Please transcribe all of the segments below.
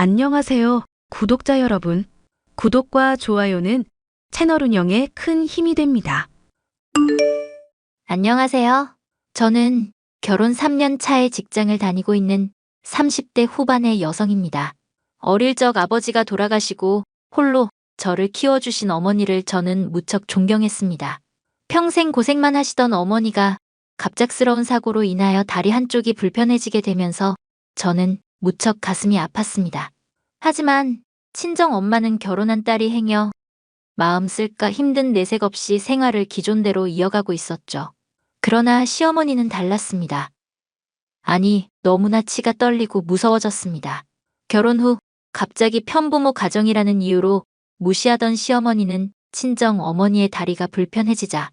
안녕하세요, 구독자 여러분. 구독과 좋아요는 채널 운영에 큰 힘이 됩니다. 안녕하세요. 저는 결혼 3년 차에 직장을 다니고 있는 30대 후반의 여성입니다. 어릴 적 아버지가 돌아가시고 홀로 저를 키워주신 어머니를 저는 무척 존경했습니다. 평생 고생만 하시던 어머니가 갑작스러운 사고로 인하여 다리 한쪽이 불편해지게 되면서 저는 무척 가슴이 아팠습니다. 하지만 친정 엄마는 결혼한 딸이 행여 마음 쓸까 힘든 내색 없이 생활을 기존대로 이어가고 있었죠. 그러나 시어머니는 달랐습니다. 아니, 너무나 치가 떨리고 무서워졌습니다. 결혼 후 갑자기 편부모 가정이라는 이유로 무시하던 시어머니는 친정 어머니의 다리가 불편해지자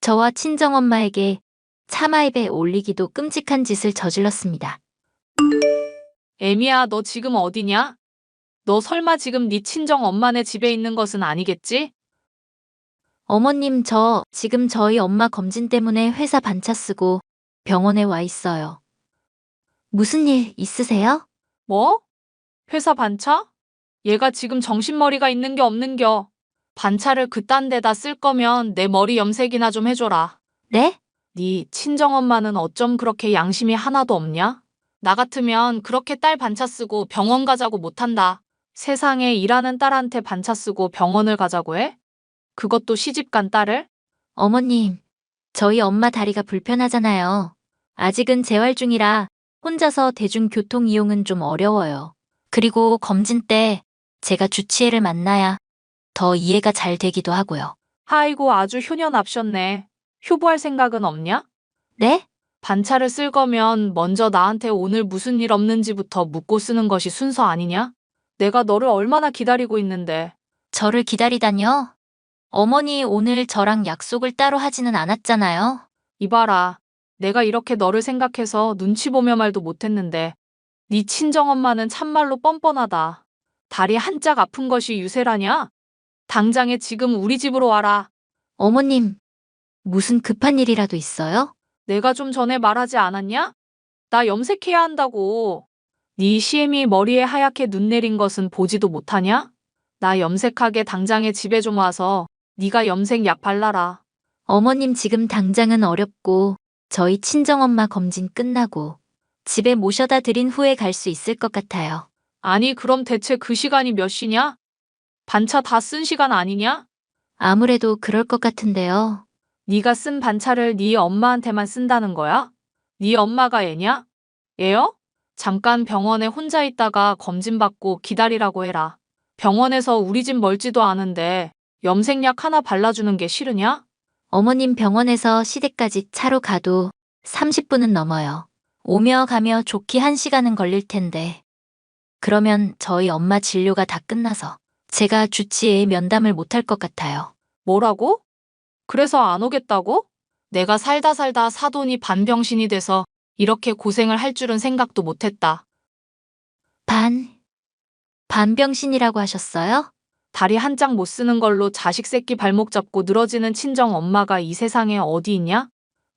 저와 친정 엄마에게 차마 입에 올리기도 끔찍한 짓을 저질렀습니다. 애미야, 너 지금 어디냐? 너 설마 지금 네 친정 엄마네 집에 있는 것은 아니겠지? 어머님, 저 지금 저희 엄마 검진 때문에 회사 반차 쓰고 병원에 와 있어요. 무슨 일 있으세요? 뭐? 회사 반차? 얘가 지금 정신머리가 있는 게 없는겨. 반차를 그딴 데다 쓸 거면 내 머리 염색이나 좀 해줘라. 네? 네 친정엄마는 어쩜 그렇게 양심이 하나도 없냐? 나 같으면 그렇게 딸 반차 쓰고 병원 가자고 못한다. 세상에 일하는 딸한테 반차 쓰고 병원을 가자고 해? 그것도 시집간 딸을? 어머님, 저희 엄마 다리가 불편하잖아요. 아직은 재활 중이라 혼자서 대중교통 이용은 좀 어려워요. 그리고 검진 때 제가 주치의를 만나야 더 이해가 잘 되기도 하고요. 아이고 아주 효녀 납셨네. 효부할 생각은 없냐? 네? 반차를 쓸 거면 먼저 나한테 오늘 무슨 일 없는지부터 묻고 쓰는 것이 순서 아니냐? 내가 너를 얼마나 기다리고 있는데. 저를 기다리다뇨? 어머니 오늘 저랑 약속을 따로 하지는 않았잖아요. 이봐라. 내가 이렇게 너를 생각해서 눈치 보며 말도 못했는데 네 친정엄마는 참말로 뻔뻔하다. 다리 한짝 아픈 것이 유세라냐? 당장에 지금 우리 집으로 와라. 어머님, 무슨 급한 일이라도 있어요? 내가 좀 전에 말하지 않았냐? 나 염색해야 한다고. 네 시엠이 머리에 하얗게 눈 내린 것은 보지도 못하냐? 나 염색하게 당장에 집에 좀 와서 네가 염색 약 발라라. 어머님 지금 당장은 어렵고 저희 친정엄마 검진 끝나고 집에 모셔다 드린 후에 갈 수 있을 것 같아요. 아니 그럼 대체 그 시간이 몇 시냐? 반차 다 쓴 시간 아니냐? 아무래도 그럴 것 같은데요. 네가 쓴 반차를 네 엄마한테만 쓴다는 거야? 네 엄마가 애냐? 애요? 잠깐 병원에 혼자 있다가 검진 받고 기다리라고 해라. 병원에서 우리 집 멀지도 않은데 염색약 하나 발라주는 게 싫으냐? 어머님 병원에서 시댁까지 차로 가도 30분은 넘어요. 오며 가며 좋기 한시간은 걸릴 텐데. 그러면 저희 엄마 진료가 다 끝나서 제가 주치의에 면담을 못할 것 같아요. 뭐라고? 그래서 안 오겠다고? 내가 살다 살다 사돈이 반병신이 돼서 이렇게 고생을 할 줄은 생각도 못했다. 반, 반병신이라고 하셨어요? 다리 한 짝 못 쓰는 걸로 자식 새끼 발목 잡고 늘어지는 친정 엄마가 이 세상에 어디 있냐?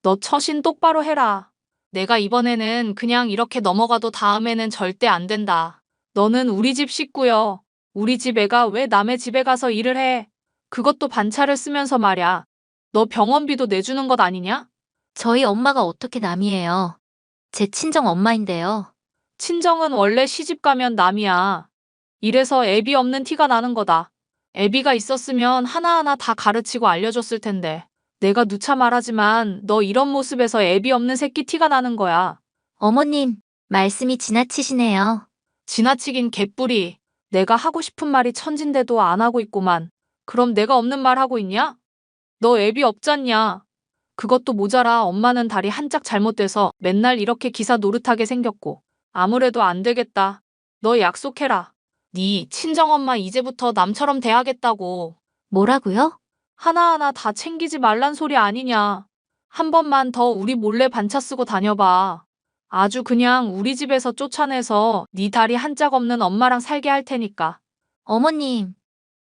너 처신 똑바로 해라. 내가 이번에는 그냥 이렇게 넘어가도 다음에는 절대 안 된다. 너는 우리 집 식구여. 우리 집 애가 왜 남의 집에 가서 일을 해? 그것도 반차를 쓰면서 말야. 너 병원비도 내주는 것 아니냐? 저희 엄마가 어떻게 남이에요? 제 친정 엄마인데요. 친정은 원래 시집 가면 남이야. 이래서 애비 없는 티가 나는 거다. 애비가 있었으면 하나하나 다 가르치고 알려줬을 텐데. 내가 누차 말하지만 너 이런 모습에서 애비 없는 새끼 티가 나는 거야. 어머님, 말씀이 지나치시네요. 지나치긴 개뿔이. 내가 하고 싶은 말이 천진데도 안 하고 있구만. 그럼 내가 없는 말 하고 있냐? 너 애비 없잖냐? 그것도 모자라 엄마는 다리 한짝 잘못돼서 맨날 이렇게 기사 노릇하게 생겼고. 아무래도 안 되겠다. 너 약속해라. 네 친정엄마 이제부터 남처럼 대하겠다고. 뭐라고요? 하나하나 다 챙기지 말란 소리 아니냐. 한 번만 더 우리 몰래 반차 쓰고 다녀봐. 아주 그냥 우리 집에서 쫓아내서 네 다리 한짝 없는 엄마랑 살게 할 테니까. 어머님,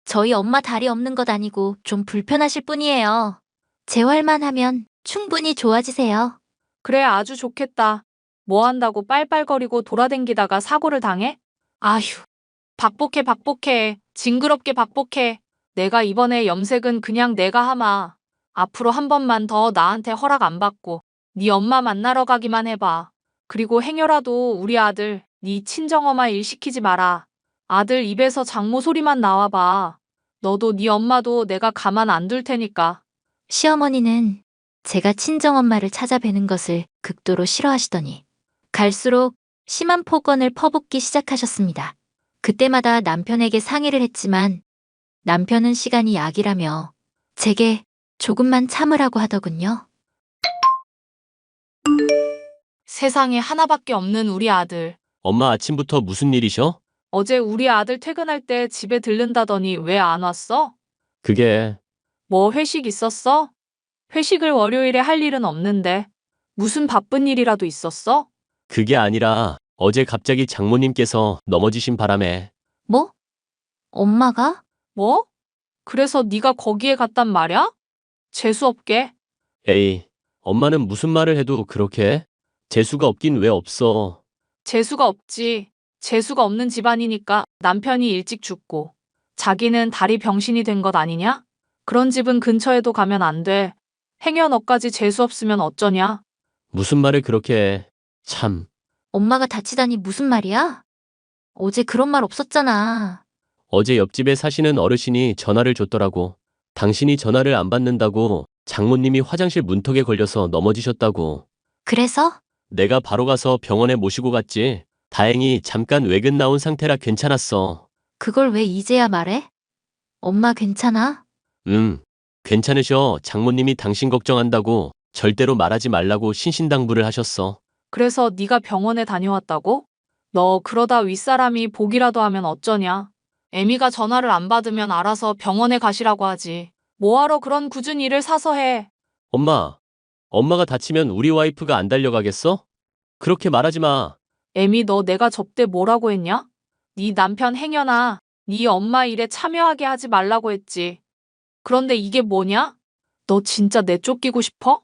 저희 엄마 다리 없는 것 아니고 좀 불편하실 뿐이에요. 재활만 하면 충분히 좋아지세요. 그래 아주 좋겠다. 뭐 한다고 빨빨거리고 돌아댕기다가 사고를 당해? 아휴, 박복해, 박복해. 징그럽게 박복해. 내가 이번에 염색은 그냥 내가 하마. 앞으로 한 번만 더 나한테 허락 안 받고 네 엄마 만나러 가기만 해봐. 그리고 행여라도 우리 아들 네 친정엄마 일 시키지 마라. 아들 입에서 장모 소리만 나와봐. 너도 네 엄마도 내가 가만 안 둘 테니까. 시어머니는 제가 친정엄마를 찾아뵈는 것을 극도로 싫어하시더니 갈수록 심한 폭언을 퍼붓기 시작하셨습니다. 그때마다 남편에게 상의를 했지만 남편은 시간이 약이라며 제게 조금만 참으라고 하더군요. 세상에 하나밖에 없는 우리 아들. 엄마 아침부터 무슨 일이셔? 어제 우리 아들 퇴근할 때 집에 들른다더니 왜 안 왔어? 그게 뭐 회식 있었어? 회식을 월요일에 할 일은 없는데. 무슨 바쁜 일이라도 있었어? 그게 아니라 어제 갑자기 장모님께서 넘어지신 바람에 뭐? 엄마가? 뭐? 그래서 네가 거기에 갔단 말이야? 재수 없게. 에이 엄마는 무슨 말을 해도 그렇게 재수가 없긴 왜 없어. 재수가 없지. 재수가 없는 집안이니까 남편이 일찍 죽고 자기는 다리 병신이 된 것 아니냐? 그런 집은 근처에도 가면 안 돼. 행여 너까지 재수 없으면 어쩌냐? 무슨 말을 그렇게 해. 참 엄마가 다치다니 무슨 말이야? 어제 그런 말 없었잖아. 어제 옆집에 사시는 어르신이 전화를 줬더라고. 당신이 전화를 안 받는다고 장모님이 화장실 문턱에 걸려서 넘어지셨다고. 그래서? 내가 바로 가서 병원에 모시고 갔지. 다행히 잠깐 외근 나온 상태라 괜찮았어. 그걸 왜 이제야 말해? 엄마 괜찮아? 응, 괜찮으셔. 장모님이 당신 걱정한다고 절대로 말하지 말라고 신신당부를 하셨어. 그래서 네가 병원에 다녀왔다고? 너 그러다 윗사람이 보기라도 하면 어쩌냐? 애미가 전화를 안 받으면 알아서 병원에 가시라고 하지. 뭐하러 그런 굳은 일을 사서 해? 엄마, 엄마가 다치면 우리 와이프가 안 달려가겠어? 그렇게 말하지 마. 애미 너 내가 접대 뭐라고 했냐? 네 남편 행여나 네 엄마 일에 참여하게 하지 말라고 했지. 그런데 이게 뭐냐? 너 진짜 내 쫓기고 싶어?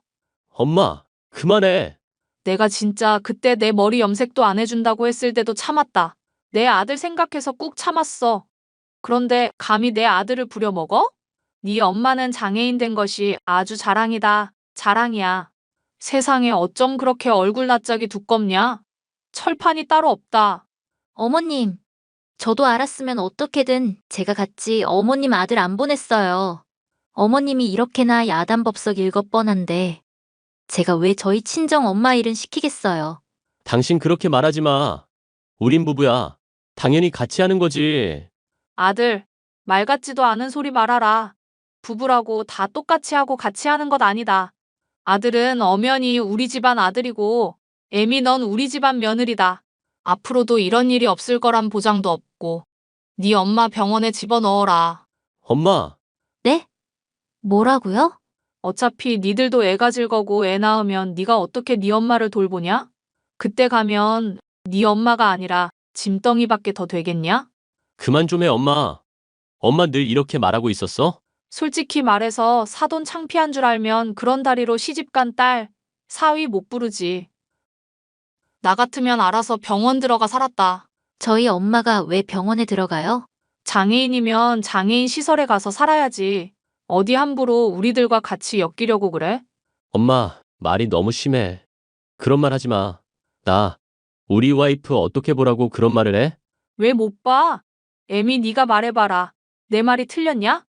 엄마, 그만해. 내가 진짜 그때 내 머리 염색도 안 해준다고 했을 때도 참았다. 내 아들 생각해서 꾹 참았어. 그런데 감히 내 아들을 부려먹어? 네 엄마는 장애인 된 것이 아주 자랑이다. 자랑이야. 세상에 어쩜 그렇게 얼굴 낯짝이 두껍냐? 철판이 따로 없다. 어머님, 저도 알았으면 어떻게든 제가 같이 어머님 아들 안 보냈어요. 어머님이 이렇게나 야단법석 읽어 뻔한데 제가 왜 저희 친정 엄마 일은 시키겠어요. 당신 그렇게 말하지 마. 우린 부부야. 당연히 같이 하는 거지. 아들, 말 같지도 않은 소리 말아라. 부부라고 다 똑같이 하고 같이 하는 것 아니다. 아들은 엄연히 우리 집안 아들이고, 애미 넌 우리 집안 며느리다. 앞으로도 이런 일이 없을 거란 보장도 없고, 네 엄마 병원에 집어넣어라. 엄마, 네? 뭐라고요? 어차피 니들도 애 가질 거고 애 낳으면 네가 어떻게 네 엄마를 돌보냐? 그때 가면 네 엄마가 아니라 짐덩이밖에 더 되겠냐? 그만 좀 해, 엄마. 엄마 늘 이렇게 말하고 있었어? 솔직히 말해서 사돈 창피한 줄 알면 그런 다리로 시집간 딸 사위 못 부르지. 나 같으면 알아서 병원 들어가 살았다. 저희 엄마가 왜 병원에 들어가요? 장애인이면 장애인 시설에 가서 살아야지. 어디 함부로 우리들과 같이 엮이려고 그래? 엄마, 말이 너무 심해. 그런 말 하지 마. 나, 우리 와이프 어떻게 보라고 그런 말을 해? 왜 못 봐? 애미 네가 말해봐라. 내 말이 틀렸냐?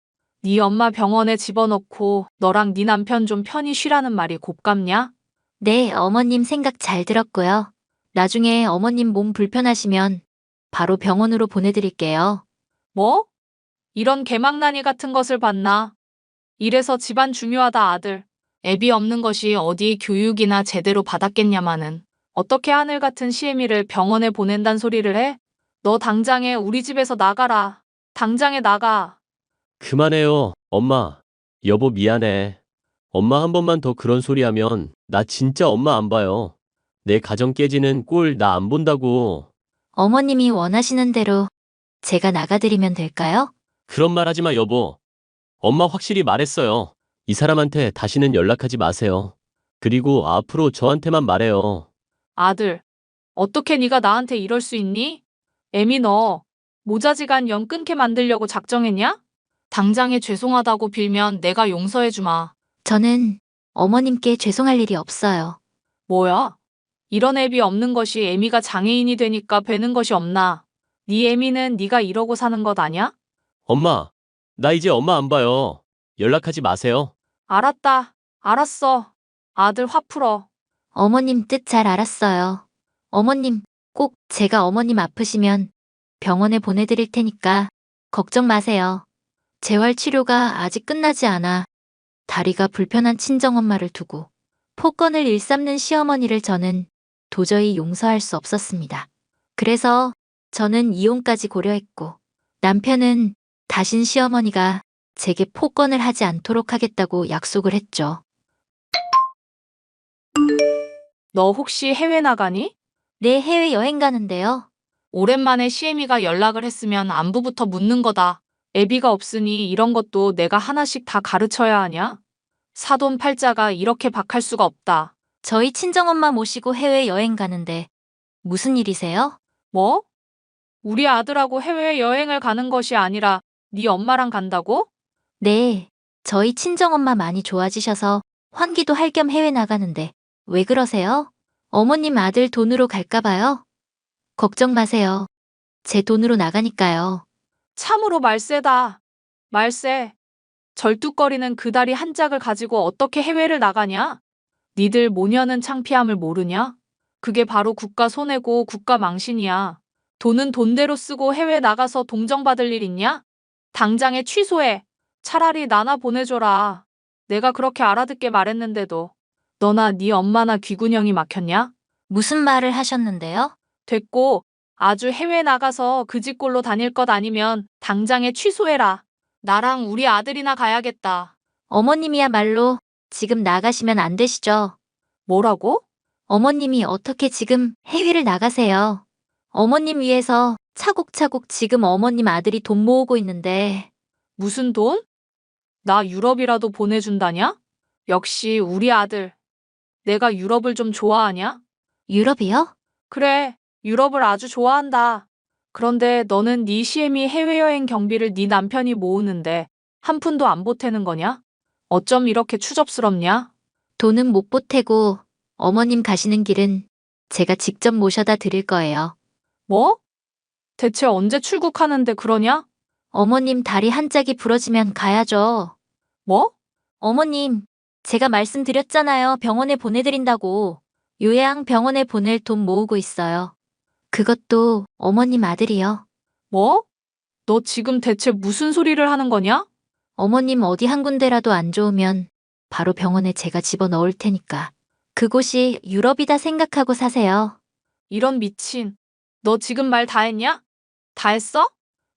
네 엄마 병원에 집어넣고 너랑 네 남편 좀 편히 쉬라는 말이 곱깝냐? 네, 어머님 생각 잘 들었고요. 나중에 어머님 몸 불편하시면 바로 병원으로 보내드릴게요. 뭐? 이런 개망나니 같은 것을 봤나? 이래서 집안 중요하다 아들. 애비 없는 것이 어디 교육이나 제대로 받았겠냐마는. 어떻게 하늘 같은 시애미를 병원에 보낸단 소리를 해? 너 당장에 우리 집에서 나가라. 당장에 나가. 그만해요, 엄마. 여보 미안해. 엄마 한 번만 더 그런 소리 하면 나 진짜 엄마 안 봐요. 내 가정 깨지는 꼴 나 안 본다고. 어머님이 원하시는 대로 제가 나가드리면 될까요? 그런 말 하지 마, 여보. 엄마 확실히 말했어요. 이 사람한테 다시는 연락하지 마세요. 그리고 앞으로 저한테만 말해요. 아들. 어떻게 네가 나한테 이럴 수 있니? 애미 너. 모자지간 연 끊게 만들려고 작정했냐? 당장에 죄송하다고 빌면 내가 용서해주마. 저는 어머님께 죄송할 일이 없어요. 뭐야? 이런 애비 없는 것이 애미가 장애인이 되니까 되는 것이 없나? 네 애미는 네가 이러고 사는 것 아냐? 엄마, 나 이제 엄마 안 봐요. 연락하지 마세요. 알았다. 알았어. 아들 화 풀어. 어머님 뜻 잘 알았어요. 어머님, 꼭 제가 어머님 아프시면 병원에 보내드릴 테니까 걱정 마세요. 재활 치료가 아직 끝나지 않아 다리가 불편한 친정엄마를 두고 폭건을 일삼는 시어머니를 저는 도저히 용서할 수 없었습니다. 그래서 저는 이혼까지 고려했고 남편은 다신 시어머니가 제게 폭건을 하지 않도록 하겠다고 약속을 했죠. 너 혹시 해외 나가니? 내 해외 여행 가는데요. 오랜만에 시애미가 연락을 했으면 안부부터 묻는 거다. 애비가 없으니 이런 것도 내가 하나씩 다 가르쳐야 하냐? 사돈 팔자가 이렇게 박할 수가 없다. 저희 친정엄마 모시고 해외 여행 가는데 무슨 일이세요? 뭐? 우리 아들하고 해외 여행을 가는 것이 아니라 네 엄마랑 간다고? 네, 저희 친정엄마 많이 좋아지셔서 환기도 할 겸 해외 나가는데 왜 그러세요? 어머님 아들 돈으로 갈까봐요? 걱정 마세요. 제 돈으로 나가니까요. 참으로 말세다. 말세. 절뚝거리는 그 다리 한 짝을 가지고 어떻게 해외를 나가냐? 니들 모녀는 창피함을 모르냐? 그게 바로 국가 손해고 국가 망신이야. 돈은 돈대로 쓰고 해외 나가서 동정받을 일 있냐? 당장에 취소해. 차라리 나나 보내줘라. 내가 그렇게 알아듣게 말했는데도 너나 네 엄마나 귀군형이 막혔냐? 무슨 말을 하셨는데요? 됐고 아주 해외 나가서 그 집꼴로 다닐 것 아니면 당장에 취소해라. 나랑 우리 아들이나 가야겠다. 어머님이야말로 지금 나가시면 안 되시죠? 뭐라고? 어머님이 어떻게 지금 해외를 나가세요? 어머님 위해서 차곡차곡 지금 어머님 아들이 돈 모으고 있는데 무슨 돈? 나 유럽이라도 보내준다냐? 역시 우리 아들. 내가 유럽을 좀 좋아하냐? 유럽이요? 그래, 유럽을 아주 좋아한다. 그런데 너는 네 시애미 해외여행 경비를 네 남편이 모으는데 한 푼도 안 보태는 거냐? 어쩜 이렇게 추접스럽냐? 돈은 못 보태고 어머님 가시는 길은 제가 직접 모셔다 드릴 거예요. 뭐? 대체 언제 출국하는데 그러냐? 어머님 다리 한 짝이 부러지면 가야죠. 뭐? 어머님, 제가 말씀드렸잖아요. 병원에 보내드린다고. 요양 병원에 보낼 돈 모으고 있어요. 그것도 어머님 아들이요. 뭐? 너 지금 대체 무슨 소리를 하는 거냐? 어머님 어디 한 군데라도 안 좋으면 바로 병원에 제가 집어 넣을 테니까. 그곳이 유럽이다 생각하고 사세요. 이런 미친. 너 지금 말 다 했냐? 다 했어?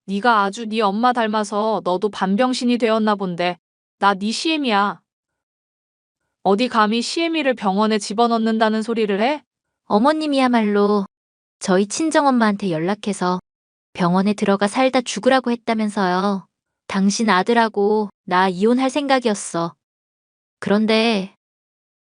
네가 아주 네 엄마 닮아서 너도 반병신이 되었나 본데. 나 네 시애미야. 어디 감히 시애미를 병원에 집어넣는다는 소리를 해? 어머님이야말로 저희 친정엄마한테 연락해서 병원에 들어가 살다 죽으라고 했다면서요. 당신 아들하고 나 이혼할 생각이었어. 그런데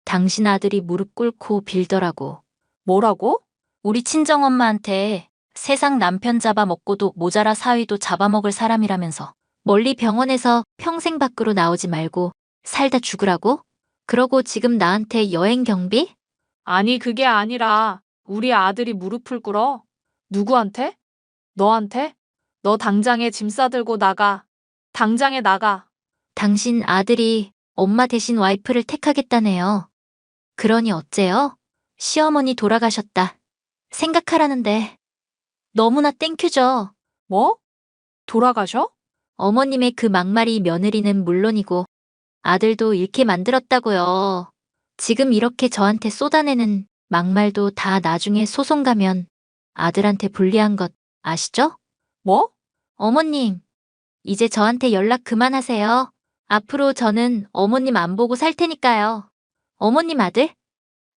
당신 아들이 무릎 꿇고 빌더라고. 뭐라고? 우리 친정엄마한테 세상 남편 잡아먹고도 모자라 사위도 잡아먹을 사람이라면서 멀리 병원에서 평생 밖으로 나오지 말고 살다 죽으라고? 그러고 지금 나한테 여행 경비? 아니, 그게 아니라 우리 아들이 무릎을 꿇어. 누구한테? 너한테? 너 당장에 짐 싸들고 나가. 당장에 나가. 당신 아들이 엄마 대신 와이프를 택하겠다네요. 그러니 어째요? 시어머니 돌아가셨다. 생각하라는데 너무나 땡큐죠. 뭐? 돌아가셔? 어머님의 그 막말이 며느리는 물론이고 아들도 잃게 만들었다고요. 지금 이렇게 저한테 쏟아내는 막말도 다 나중에 소송 가면 아들한테 불리한 것 아시죠? 뭐? 어머님, 이제 저한테 연락 그만하세요. 앞으로 저는 어머님 안 보고 살 테니까요. 어머님 아들?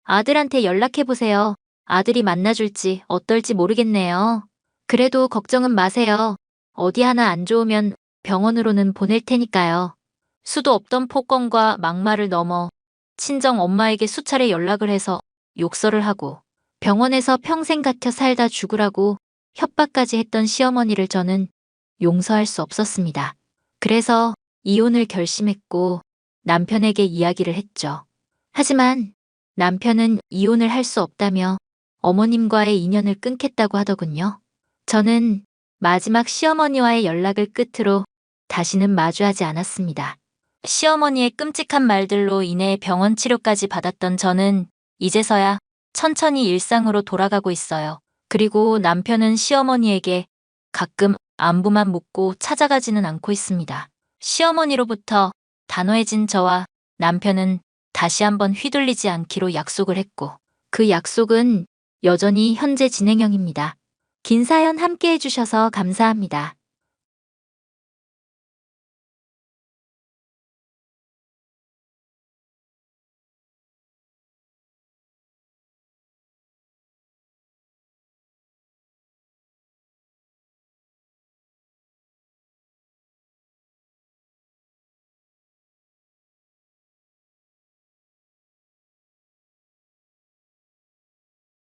아들한테 연락해보세요. 아들이 만나줄지 어떨지 모르겠네요. 그래도 걱정은 마세요. 어디 하나 안 좋으면 병원으로는 보낼 테니까요. 수도 없던 폭언과 막말을 넘어 친정 엄마에게 수차례 연락을 해서 욕설을 하고 병원에서 평생 갇혀 살다 죽으라고 협박까지 했던 시어머니를 저는 용서할 수 없었습니다. 그래서 이혼을 결심했고 남편에게 이야기를 했죠. 하지만 남편은 이혼을 할 수 없다며 어머님과의 인연을 끊겠다고 하더군요. 저는 마지막 시어머니와의 연락을 끝으로 다시는 마주하지 않았습니다. 시어머니의 끔찍한 말들로 인해 병원 치료까지 받았던 저는 이제서야 천천히 일상으로 돌아가고 있어요. 그리고 남편은 시어머니에게 가끔 안부만 묻고 찾아가지는 않고 있습니다. 시어머니로부터 단호해진 저와 남편은 다시 한번 휘둘리지 않기로 약속을 했고 그 약속은 여전히 현재 진행형입니다. 긴 사연 함께 해주셔서 감사합니다.